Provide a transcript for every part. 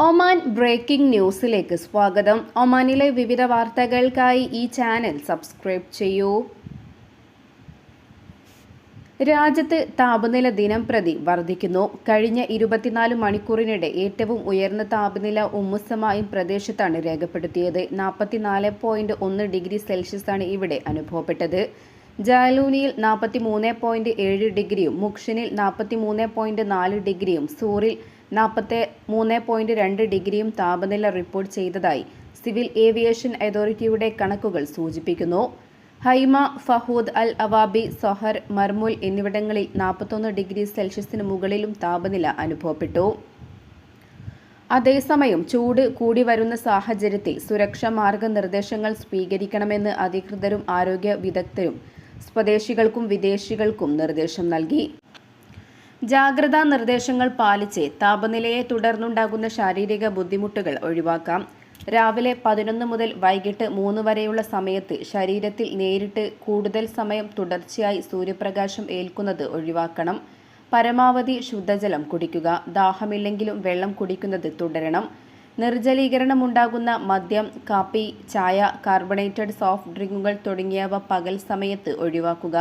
Oman breaking ന്യൂസിലേക്ക് സ്വാഗതം. ഒമാനിലെ വിവിധ വാർത്തകൾക്കായി ഈ ചാനൽ സബ്സ്ക്രൈബ് ചെയ്യൂ. രാജ്യത്ത് താപനില ദിനം പ്രതി വർദ്ധിക്കുന്നു. കഴിഞ്ഞ ഇരുപത്തിനാല് മണിക്കൂറിനിടെ ഏറ്റവും ഉയർന്ന താപനില ഉമ്മുസമായും പ്രദേശത്താണ് രേഖപ്പെടുത്തിയത്. നാൽപ്പത്തിനാല് പോയിന്റ് ഒന്ന് ഡിഗ്രി സെൽഷ്യസാണ് ഇവിടെ അനുഭവപ്പെട്ടത്. ജാലൂനിയിൽ നാൽപ്പത്തി മൂന്ന് പോയിന്റ് ഏഴ് ഡിഗ്രിയും മുക്ഷനിൽ നാൽപ്പത്തി മൂന്ന് പോയിന്റ് നാല് ഡിഗ്രിയും സൂറിൽ നാൽപ്പത്തി മൂന്ന് പോയിന്റ് രണ്ട് ഡിഗ്രിയും താപനില റിപ്പോർട്ട് ചെയ്തതായി സിവിൽ ഏവിയേഷൻ അതോറിറ്റിയുടെ കണക്കുകൾ സൂചിപ്പിക്കുന്നു. ഹൈമ ഫഹൂദ് അൽ അവാബി സൊഹർ മർമുൽ എന്നിവിടങ്ങളിൽ നാൽപ്പത്തൊന്ന് ഡിഗ്രി സെൽഷ്യസിന് മുകളിലും താപനില അനുഭവപ്പെട്ടു. അതേസമയം ചൂട് കൂടി വരുന്ന സാഹചര്യത്തിൽ സുരക്ഷാ മാർഗനിർദ്ദേശങ്ങൾ സ്വീകരിക്കണമെന്ന് അധികൃതരും ആരോഗ്യ വിദഗ്ധരും സ്വദേശികൾക്കും വിദേശികൾക്കും നിർദ്ദേശം നൽകി. ജാഗ്രതാ നിർദ്ദേശങ്ങൾ പാലിച്ച് താപനിലയെ തുടർന്നുണ്ടാകുന്ന ശാരീരിക ബുദ്ധിമുട്ടുകൾ ഒഴിവാക്കാം. രാവിലെ പതിനൊന്ന് മുതൽ വൈകിട്ട് മൂന്ന് വരെയുള്ള സമയത്ത് ശരീരത്തിൽ നേരിട്ട് കൂടുതൽ സമയം തുടർച്ചയായി സൂര്യപ്രകാശം ഏൽക്കുന്നത് ഒഴിവാക്കണം. പരമാവധി ശുദ്ധജലം കുടിക്കുക. ദാഹമില്ലെങ്കിലും വെള്ളം കുടിക്കുന്നത് തുടരണം. നിർജലീകരണമുണ്ടാകുന്ന മദ്യം കാപ്പി ചായ കാർബണേറ്റഡ് സോഫ്റ്റ് ഡ്രിങ്കുകൾ തുടങ്ങിയവ പകൽ സമയത്ത് ഒഴിവാക്കുക.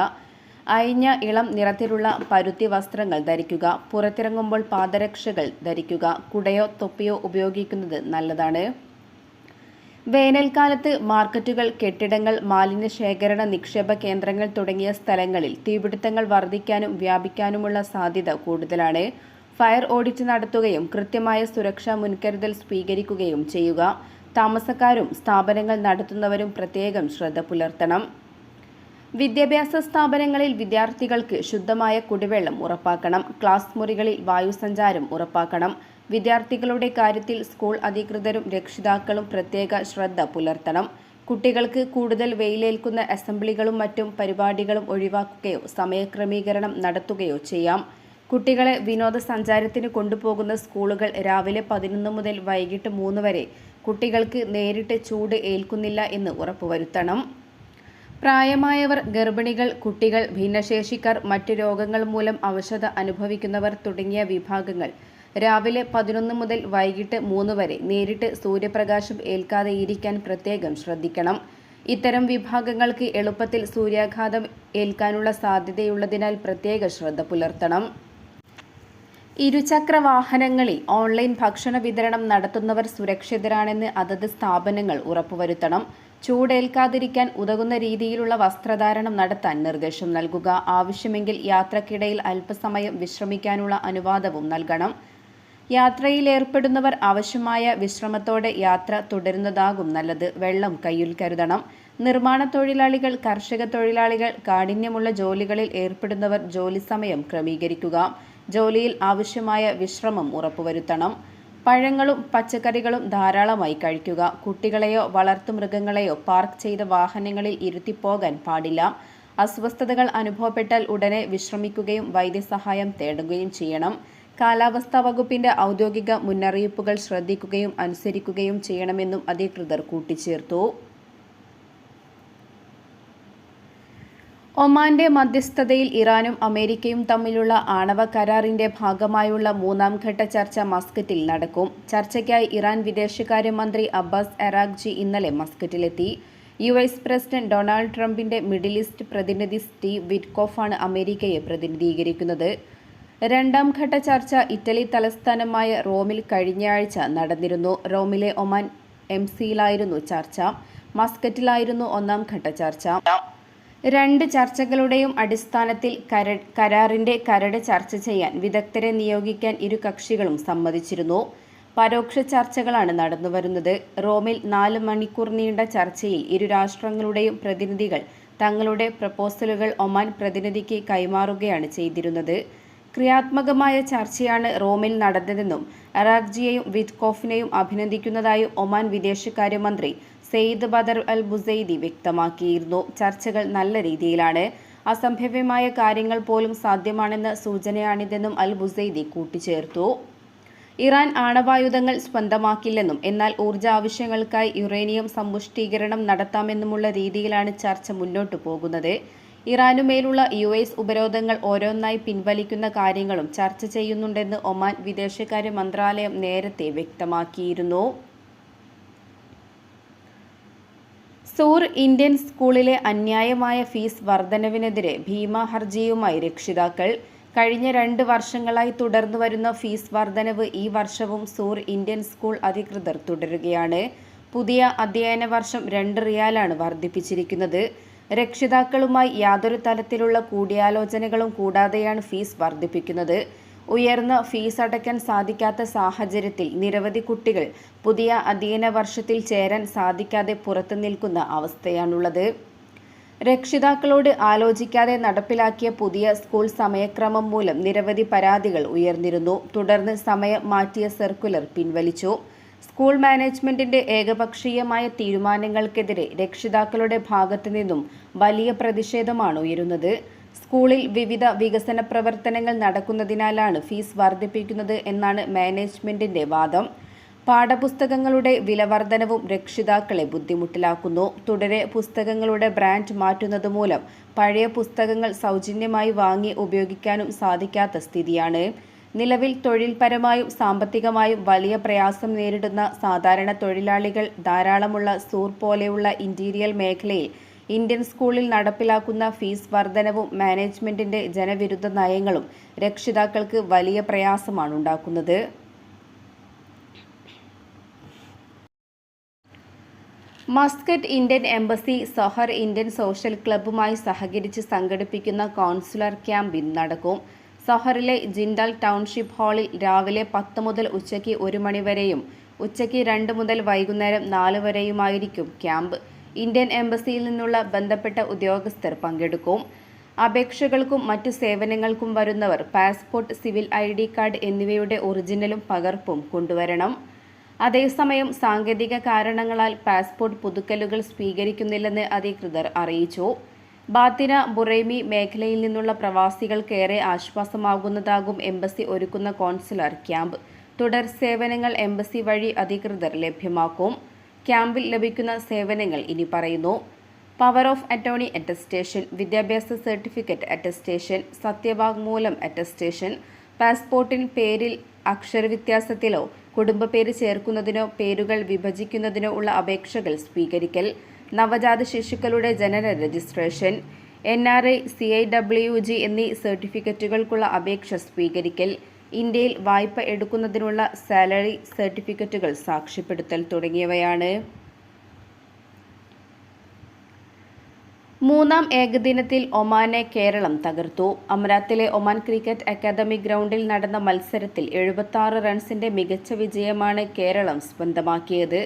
അയഞ്ഞ ഇളം നിറത്തിലുള്ള പരുത്തി വസ്ത്രങ്ങൾ ധരിക്കുക പുറത്തിറങ്ങുമ്പോൾ പാദരക്ഷകൾ ധരിക്കുക കുടയോ തൊപ്പിയോ ഉപയോഗിക്കുന്നത് നല്ലതാണ്. വേനൽക്കാലത്ത് മാർക്കറ്റുകൾ കെട്ടിടങ്ങൾ മാലിന്യ ശേഖരണ നിക്ഷേപ കേന്ദ്രങ്ങൾ തുടങ്ങിയ സ്ഥലങ്ങളിൽ തീപിടുത്തങ്ങൾ വർദ്ധിക്കാനും വ്യാപിക്കാനുമുള്ള സാധ്യത കൂടുതലാണ്. ഫയർ ഓഡിറ്റ് നടത്തുകയും കൃത്യമായ സുരക്ഷാ മുൻകരുതൽ സ്വീകരിക്കുകയും ചെയ്യുക. താമസക്കാരും സ്ഥാപനങ്ങൾ നടത്തുന്നവരും പ്രത്യേകം ശ്രദ്ധ പുലർത്തണം. വിദ്യാഭ്യാസ സ്ഥാപനങ്ങളിൽ വിദ്യാർത്ഥികൾക്ക് ശുദ്ധമായ കുടിവെള്ളം ഉറപ്പാക്കണം. ക്ലാസ് മുറികളിൽ വായുസഞ്ചാരം ഉറപ്പാക്കണം. വിദ്യാർത്ഥികളുടെ കാര്യത്തിൽ സ്കൂൾ അധികൃതരും രക്ഷിതാക്കളും പ്രത്യേക ശ്രദ്ധ പുലർത്തണം. കുട്ടികൾക്ക് കൂടുതൽ വെയിലേൽക്കുന്ന അസംബ്ലികളും മറ്റും പരിപാടികളും ഒഴിവാക്കുകയോ സമയക്രമീകരണം നടത്തുകയോ ചെയ്യാം. കുട്ടികളെ വിനോദസഞ്ചാരത്തിന് കൊണ്ടുപോകുന്ന സ്കൂളുകൾ രാവിലെ പതിനൊന്ന് മുതൽ വൈകിട്ട് മൂന്ന് വരെ കുട്ടികൾക്ക് നേരിട്ട് ചൂട് ഏൽക്കുന്നില്ല എന്ന് ഉറപ്പുവരുത്തണം. പ്രായമായവർ ഗർഭിണികൾ കുട്ടികൾ ഭിന്നശേഷിക്കാർ മറ്റ് രോഗങ്ങൾ മൂലം അവശത അനുഭവിക്കുന്നവർ തുടങ്ങിയ വിഭാഗങ്ങൾ. രാവിലെ പതിനൊന്ന് മുതൽ വൈകിട്ട് മൂന്ന് വരെ നേരിട്ട് സൂര്യപ്രകാശം ഏൽക്കാതെ ഇരിക്കാൻ പ്രത്യേകം ശ്രദ്ധിക്കണം. ഇത്തരം വിഭാഗങ്ങൾക്ക് എളുപ്പത്തിൽ സൂര്യാഘാതം ഏൽക്കാനുള്ള സാധ്യതയുള്ളതിനാൽ പ്രത്യേക ശ്രദ്ധ പുലർത്തണം. ഇരുചക്ര വാഹനങ്ങളിൽ ഓൺലൈൻ ഭക്ഷണ വിതരണം നടത്തുന്നവർ സുരക്ഷിതരാണെന്ന് അതത് സ്ഥാപനങ്ങൾ ഉറപ്പുവരുത്തണം. ചൂടേൽക്കാതിരിക്കാൻ ഉതകുന്ന രീതിയിലുള്ള വസ്ത്രധാരണം നടത്താൻ നിർദ്ദേശം നൽകുക. ആവശ്യമെങ്കിൽ യാത്രക്കിടയിൽ അല്പസമയം വിശ്രമിക്കാനുള്ള അനുവാദവും നൽകണം. യാത്രയിൽ ഏർപ്പെടുന്നവർ ആവശ്യമായ വിശ്രമത്തോടെ യാത്ര തുടരുന്നതാകും നല്ലത്. വെള്ളം കയ്യിൽ കരുതണം. നിർമ്മാണ തൊഴിലാളികൾ കർഷക തൊഴിലാളികൾ കാഠിന്യമുള്ള ജോലികളിൽ ഏർപ്പെടുന്നവർ ജോലി സമയം ക്രമീകരിക്കുക. ജോലിയിൽ ആവശ്യമായ വിശ്രമം ഉറപ്പുവരുത്തണം. പഴങ്ങളും പച്ചക്കറികളും ധാരാളമായി കഴിക്കുക. കുട്ടികളെയോ വളർത്തുമൃഗങ്ങളെയോ പാർക്ക് ചെയ്ത വാഹനങ്ങളിൽ ഇരുത്തിപ്പോകാൻ പാടില്ല. അസ്വസ്ഥതകൾ അനുഭവപ്പെട്ടാൽ ഉടനെ വിശ്രമിക്കുകയും വൈദ്യസഹായം തേടുകയും ചെയ്യണം. കാലാവസ്ഥാ വകുപ്പിന്റെ ഔദ്യോഗിക മുന്നറിയിപ്പുകൾ ശ്രദ്ധിക്കുകയും അനുസരിക്കുകയും ചെയ്യണമെന്നും അധികൃതർ കൂട്ടിച്ചേർത്തു. ഒമാന്റെ മധ്യസ്ഥതയിൽ ഇറാനും അമേരിക്കയും തമ്മിലുള്ള ആണവ കരാറിന്റെ ഭാഗമായുള്ള മൂന്നാം ഘട്ട ചർച്ച മസ്കറ്റിൽ നടക്കും. ചർച്ചയ്ക്കായി ഇറാൻ വിദേശകാര്യമന്ത്രി അബ്ബാസ് എറാഖ്ജി ഇന്നലെ മസ്കറ്റിലെത്തി. യു എസ് പ്രസിഡന്റ് ഡൊണാൾഡ് ട്രംപിന്റെ മിഡിൽ ഈസ്റ്റ് പ്രതിനിധി സ്റ്റീവ് വിറ്റ്കോഫാണ് അമേരിക്കയെ പ്രതിനിധീകരിക്കുന്നത്. രണ്ടാം ഘട്ട ചർച്ച ഇറ്റലി തലസ്ഥാനമായ റോമിൽ കഴിഞ്ഞയാഴ്ച നടന്നിരുന്നു. റോമിലെ ഒമാൻ എം സിയിലായിരുന്നു ചർച്ച. മസ്കറ്റിലായിരുന്നു ഒന്നാം ഘട്ട ചർച്ച. രണ്ട് ചർച്ചകളുടെയും അടിസ്ഥാനത്തിൽ കര കരാറിന്റെ കരട് ചർച്ച ചെയ്യാൻ വിദഗ്ധരെ നിയോഗിക്കാൻ ഇരു കക്ഷികളും സമ്മതിച്ചിരുന്നു. പരോക്ഷ ചർച്ചകളാണ് നടന്നുവരുന്നത് റോമിൽ നാല് മണിക്കൂർ നീണ്ട ചർച്ചയിൽ ഇരു രാഷ്ട്രങ്ങളുടെയും പ്രതിനിധികൾ തങ്ങളുടെ പ്രപ്പോസലുകൾ ഒമാൻ പ്രതിനിധിക്ക് കൈമാറുകയാണ് ചെയ്തിരുന്നത്. ക്രിയാത്മകമായ ചർച്ചയാണ് റോമിൽ നടന്നതെന്നും അറാഖ്ജിയെയും വിത്കോഫിനെയും അഭിനന്ദിക്കുന്നതായും ഒമാൻ വിദേശകാര്യമന്ത്രി സെയ്ദ് ബദർ അൽ ബുസൈദി വ്യക്തമാക്കിയിരുന്നു. ചർച്ചകൾ നല്ല രീതിയിലാണ്. അസംഭവ്യമായ കാര്യങ്ങൾ പോലും സാധ്യമാണെന്ന സൂചനയാണിതെന്നും അൽ ബുസൈദി കൂട്ടിച്ചേർത്തു. ഇറാൻ ആണവായുധങ്ങൾ സ്വന്തമാക്കില്ലെന്നും എന്നാൽ ഊർജ ആവശ്യങ്ങൾക്കായി യുറേനിയം സമ്പുഷ്ടീകരണം നടത്താമെന്നുമുള്ള രീതിയിലാണ് ചർച്ച മുന്നോട്ടു പോകുന്നത്. ഇറാനുമേലുള്ള യു എസ് ഉപരോധങ്ങൾ ഓരോന്നായി പിൻവലിക്കുന്ന കാര്യങ്ങളും ചർച്ച ചെയ്യുന്നുണ്ടെന്ന് ഒമാൻ വിദേശകാര്യ മന്ത്രാലയം നേരത്തെ വ്യക്തമാക്കിയിരുന്നു. സൂർ ഇന്ത്യൻ സ്കൂളിലെ അന്യായമായ ഫീസ് വർധനവിനെതിരെ ഭീമ ഹർജിയുമായി രക്ഷിതാക്കൾ. കഴിഞ്ഞ രണ്ട് വർഷങ്ങളായി തുടർന്നു വരുന്ന ഫീസ് വർധനവ് ഈ വർഷവും സൂർ ഇന്ത്യൻ സ്കൂൾ അധികൃതർ തുടരുകയാണ്. പുതിയ അധ്യയന വർഷം രണ്ട് റിയാലാണ് വർദ്ധിപ്പിച്ചിരിക്കുന്നത്. രക്ഷിതാക്കളുമായി യാതൊരു തരത്തിലുള്ള കൂടിയാലോചനകളും കൂടാതെയാണ് ഫീസ് വർദ്ധിപ്പിക്കുന്നത്. ഉയർന്ന ഫീസ് അടയ്ക്കാൻ സാധിക്കാത്ത സാഹചര്യത്തിൽ നിരവധി കുട്ടികൾ പുതിയ അധ്യയന വർഷത്തിൽ ചേരാൻ സാധിക്കാതെ പുറത്തു നിൽക്കുന്ന അവസ്ഥയാണുള്ളത്. രക്ഷിതാക്കളോട് ആലോചിക്കാതെ നടപ്പിലാക്കിയ പുതിയ സ്കൂൾ സമയക്രമം മൂലം നിരവധി പരാതികൾ ഉയർന്നിരുന്നു. തുടർന്ന് സമയം മാറ്റിയ സർക്കുലർ പിൻവലിച്ചു. സ്കൂൾ മാനേജ്മെന്റിന്റെ ഏകപക്ഷീയമായ തീരുമാനങ്ങൾക്കെതിരെ രക്ഷിതാക്കളുടെ ഭാഗത്തു നിന്നും വലിയ പ്രതിഷേധമാണ് ഉയരുന്നത്. സ്കൂളിൽ വിവിധ വികസന പ്രവർത്തനങ്ങൾ നടക്കുന്നതിനാലാണ് ഫീസ് വർദ്ധിപ്പിക്കുന്നത് എന്നാണ് മാനേജ്മെന്റിന്റെ വാദം. പാഠപുസ്തകങ്ങളുടെ വിലവർദ്ധനവും രക്ഷിതാക്കളെ ബുദ്ധിമുട്ടിലാക്കുന്നു. തുടരെ പുസ്തകങ്ങളുടെ ബ്രാൻഡ് മാറ്റുന്നത് മൂലം പഴയ പുസ്തകങ്ങൾ സൗജന്യമായി വാങ്ങി ഉപയോഗിക്കാനും സാധിക്കാത്ത സ്ഥിതിയാണ്. നിലവിൽ തൊഴിൽപരമായും സാമ്പത്തികമായും വലിയ പ്രയാസം നേരിടുന്ന സാധാരണ തൊഴിലാളികൾ ധാരാളമുള്ള സൂർ പോലെയുള്ള ഇന്റീരിയൽ മേഖലയിൽ ഇന്ത്യൻ സ്കൂളിൽ നടപ്പിലാക്കുന്ന ഫീസ് വർധനവും മാനേജ്മെന്റിന്റെ ജനവിരുദ്ധ നയങ്ങളും രക്ഷിതാക്കൾക്ക് വലിയ പ്രയാസമാണ് ഉണ്ടാക്കുന്നത്. Muscat Indian embassy Sohar Indian social ക്ലബ്ബുമായി സഹകരിച്ച് സംഘടിപ്പിക്കുന്ന കോൺസുലർ ക്യാമ്പ് ഇന്ന് നടക്കും. സൊഹറിലെ ജിൻഡാൽ ടൗൺഷിപ്പ് ഹാളിൽ രാവിലെ പത്ത് മുതൽ ഉച്ചയ്ക്ക് ഒരു മണിവരെയും ഉച്ചയ്ക്ക് രണ്ട് മുതൽ വൈകുന്നേരം നാല് വരെയുമായിരിക്കും ക്യാമ്പ്. ഇന്ത്യൻ എംബസിയിൽ നിന്നുള്ള ബന്ധപ്പെട്ട ഉദ്യോഗസ്ഥർ പങ്കെടുക്കും. അപേക്ഷകൾക്കും മറ്റു സേവനങ്ങൾക്കും വരുന്നവർ passport civil I D card എന്നിവയുടെ ഒറിജിനലും പകർപ്പും കൊണ്ടുവരണം. അതേസമയം സാങ്കേതിക കാരണങ്ങളാൽ പാസ്പോർട്ട് പുതുക്കലുകൾ സ്വീകരിക്കുന്നില്ലെന്ന് അധികൃതർ അറിയിച്ചു. ബാത്തിന ബുറൈമി മേഖലയിൽ നിന്നുള്ള പ്രവാസികൾക്കേറെ ആശ്വാസമാകുന്നതാകും എംബസി ഒരുക്കുന്ന കോൺസുലർ ക്യാമ്പ്. തുടർ സേവനങ്ങൾ എംബസി വഴി അധികൃതർ ലഭ്യമാക്കും. ക്യാമ്പിൽ ലഭിക്കുന്ന സേവനങ്ങൾ ഇനി പറയുന്നു. പവർ ഓഫ് അറ്റോർണി അറ്റസ്റ്റേഷൻ വിദ്യാഭ്യാസ സർട്ടിഫിക്കറ്റ് അറ്റസ്റ്റേഷൻ സത്യവാങ്മൂലം അറ്റസ്റ്റേഷൻ പാസ്പോർട്ടിൻ പേരിൽ അക്ഷരവ്യത്യാസത്തിലോ കുടുംബപ്പേര് ചേർക്കുന്നതിനോ പേരുകൾ വിഭജിക്കുന്നതിനോ ഉള്ള അപേക്ഷകൾ സ്വീകരിക്കൽ നവജാത ശിശുക്കളുടെ ജനന registration N R I C I W G എന്നീ സർട്ടിഫിക്കറ്റുകൾക്കുള്ള അപേക്ഷ സ്വീകരിക്കൽ ഇന്ത്യയിൽ വായ്പ എടുക്കുന്നതിനുള്ള സാലറി സർട്ടിഫിക്കറ്റുകൾ സാക്ഷ്യപ്പെടുത്തൽ തുടങ്ങിയവയാണ്. മൂന്നാം ഏകദിനത്തിൽ ഒമാനെ കേരളം തകർത്തു. അമരാത്തിലെ ഒമാൻ ക്രിക്കറ്റ് അക്കാദമി ഗ്രൗണ്ടിൽ നടന്ന മത്സരത്തിൽ എഴുപത്തി റൺസിന്റെ മികച്ച വിജയമാണ് കേരളം സ്വന്തമാക്കിയത്.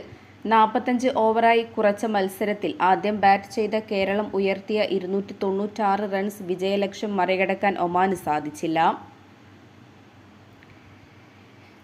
നാൽപ്പത്തഞ്ച് ഓവറായി കുറച്ച മത്സരത്തിൽ ആദ്യം ബാറ്റ് ചെയ്ത കേരളം ഉയർത്തിയ ഇരുന്നൂറ്റി റൺസ് വിജയലക്ഷ്യം മറികടക്കാൻ ഒമാന് സാധിച്ചില്ല.